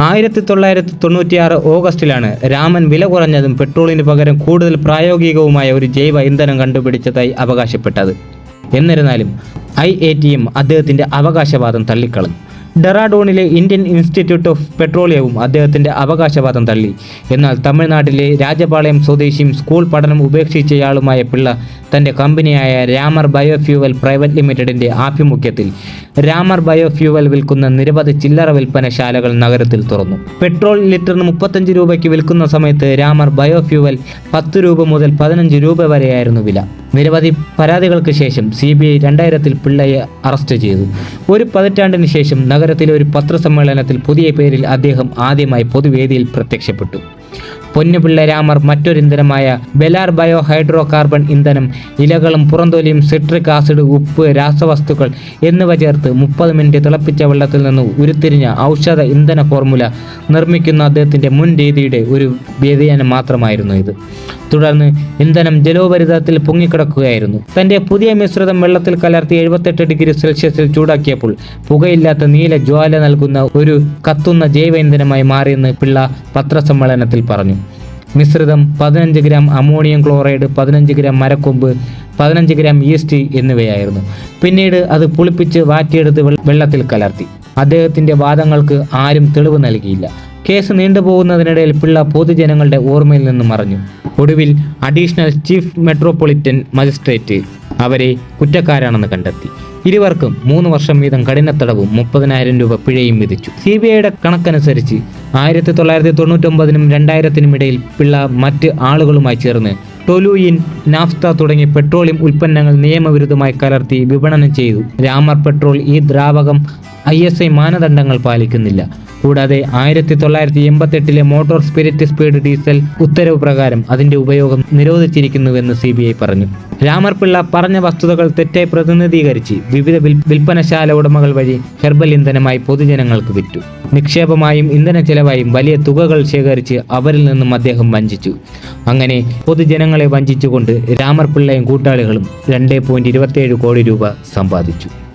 ആയിരത്തി തൊള്ളായിരത്തി തൊണ്ണൂറ്റിയാറ് ഓഗസ്റ്റിലാണ് രാമൻ വില കുറഞ്ഞതും പെട്രോളിന് പകരം കൂടുതൽ പ്രായോഗികവുമായ ഒരു ജൈവ ഇന്ധനം കണ്ടുപിടിച്ചതായി അവകാശപ്പെട്ടത്. എന്നിരുന്നാലും ഐ എ ടി എം അദ്ദേഹത്തിന്റെ അവകാശവാദം തള്ളിക്കളഞ്ഞു. ഡെറാഡൂണിലെ ഇന്ത്യൻ ഇൻസ്റ്റിറ്റ്യൂട്ട് ഓഫ് പെട്രോളിയവും അദ്ദേഹത്തിന്റെ അവകാശവാദം തള്ളി. എന്നാൽ തമിഴ്നാട്ടിലെ രാജപാളയം സ്വദേശിയും സ്കൂൾ പഠനം ഉപേക്ഷിച്ചയാളുമായ പിള്ള തന്റെ കമ്പനിയായ രാമർ ബയോഫ്യൂവൽ പ്രൈവറ്റ് ലിമിറ്റഡിന്റെ ആഭിമുഖ്യത്തിൽ രാമർ ബയോഫ്യൂവൽ വിൽക്കുന്ന നിരവധി ചില്ലറ വിൽപ്പനശാലകൾ നഗരത്തിൽ തുറന്നു. പെട്രോൾ ലിറ്ററിന് മുപ്പത്തഞ്ച് രൂപയ്ക്ക് വിൽക്കുന്ന സമയത്ത് രാമർ ബയോഫ്യൂവൽ പത്ത് രൂപ മുതൽ പതിനഞ്ച് രൂപ വരെയായിരുന്നു വില. നിരവധി പരാതികൾക്ക് ശേഷം സി ബി ഐ രണ്ടായിരത്തിൽ പിള്ളയെ അറസ്റ്റ് ചെയ്തു. ഒരു പതിറ്റാണ്ടിന് ശേഷം നഗരത്തിലെ ഒരു പത്രസമ്മേളനത്തിൽ പുതിയ പേരിൽ അദ്ദേഹം ആദ്യമായി പൊതുവേദിയിൽ പ്രത്യക്ഷപ്പെട്ടു. പൊന്നുപിള്ള രാമർ മറ്റൊരു ഇന്ധനമായ ബെലാർ ബയോ ഹൈഡ്രോ കാർബൺ ഇന്ധനം ഇലകളും പുറന്തൊലിയും സിട്രിക് ആസിഡ് ഉപ്പ് രാസവസ്തുക്കൾ എന്നിവ ചേർത്ത് മുപ്പത് മിനിറ്റ് തിളപ്പിച്ച വെള്ളത്തിൽ നിന്ന് ഉരുത്തിരിഞ്ഞ ഔഷധ ഇന്ധന ഫോർമുല നിർമ്മിക്കുന്ന അദ്ദേഹത്തിന്റെ മുൻ രീതിയുടെ ഒരു വ്യതിയാനം മാത്രമായിരുന്നു ഇത്. തുടർന്ന് ഇന്ധനം ജലോപരിതലത്തിൽ പൊങ്ങിക്കിടക്കുകയായിരുന്നു. തന്റെ പുതിയ മിശ്രിതം വെള്ളത്തിൽ കലർത്തി എഴുപത്തെട്ട് ഡിഗ്രി സെൽഷ്യസിൽ ചൂടാക്കിയപ്പോൾ പുകയില്ലാത്ത നീല ജ്വാല നൽകുന്ന ഒരു കത്തുന്ന ജൈവ ഇന്ധനമായി മാറിയെന്ന് പിള്ള പത്രസമ്മേളനത്തിൽ പറഞ്ഞു. മിശ്രിതം പതിനഞ്ച് ഗ്രാം അമോണിയം ക്ലോറൈഡ് പതിനഞ്ച് ഗ്രാം മരക്കൊമ്പ് പതിനഞ്ച് ഗ്രാം ഈസ്റ്റ് എന്നിവയായിരുന്നു. പിന്നീട് അത് പുളിപ്പിച്ച് വാറ്റിയെടുത്ത് വെള്ളത്തിൽ കലർത്തി. അദ്ദേഹത്തിന്റെ വാദങ്ങൾക്ക് ആരും തെളിവ് നൽകിയില്ല. കേസ് നീണ്ടുപോകുന്നതിനിടയിൽ പിള്ള പൊതുജനങ്ങളുടെ ഓർമ്മയിൽ നിന്ന് മറഞ്ഞു. ഒടുവിൽ അഡീഷണൽ ചീഫ് മെട്രോപൊളിറ്റൻ മജിസ്ട്രേറ്റ് അവരെ കുറ്റക്കാരാണെന്ന് കണ്ടെത്തി. ഇരുവർക്കും മൂന്ന് വർഷം വീതം കഠിനത്തടവും മുപ്പതിനായിരം രൂപ പിഴയും വിധിച്ചു. സി ബി ഐയുടെ കണക്കനുസരിച്ച് ആയിരത്തി തൊള്ളായിരത്തി തൊണ്ണൂറ്റൊമ്പതിനും രണ്ടായിരത്തിനും ഇടയിൽ പിള്ള മറ്റ് ആളുകളുമായി ചേർന്ന് ടൊലൂയിൻ നാഫ്ത തുടങ്ങിയ പെട്രോളിയം ഉൽപ്പന്നങ്ങൾ നിയമവിരുദ്ധമായി കലർത്തി വിപണനം ചെയ്തു. രാമർ പെട്രോൾ ഈ ദ്രാവകം ഐ എസ് ഐ മാനദണ്ഡങ്ങൾ പാലിക്കുന്നില്ല. കൂടാതെ ആയിരത്തി തൊള്ളായിരത്തി എൺപത്തെട്ടിലെ മോട്ടോർ സ്പിരിറ്റ് സ്പീഡ് ഡീസൽ ഉത്തരവ് പ്രകാരം അതിന്റെ ഉപയോഗം നിരോധിച്ചിരിക്കുന്നുവെന്ന് സി ബി ഐ പറഞ്ഞു. രാമർ പിള്ള പറഞ്ഞ വസ്തുതകൾ തെറ്റായി പ്രതിനിധീകരിച്ച് വിവിധ വിൽ- വിൽപ്പനശാല ഉടമകൾ വഴി ഹെർബൽ ഇന്ധനമായി പൊതുജനങ്ങൾക്ക് വിറ്റു. നിക്ഷേപമായും ഇന്ധന ചെലവായും വലിയ തുകകൾ ശേഖരിച്ച് അവരിൽ നിന്നും അദ്ദേഹം വഞ്ചിച്ചു. അങ്ങനെ പൊതുജനങ്ങളെ വഞ്ചിച്ചുകൊണ്ട് രാമർ പിള്ളയും കൂട്ടാളികളും രണ്ട് കോടി രൂപ സമ്പാദിച്ചു.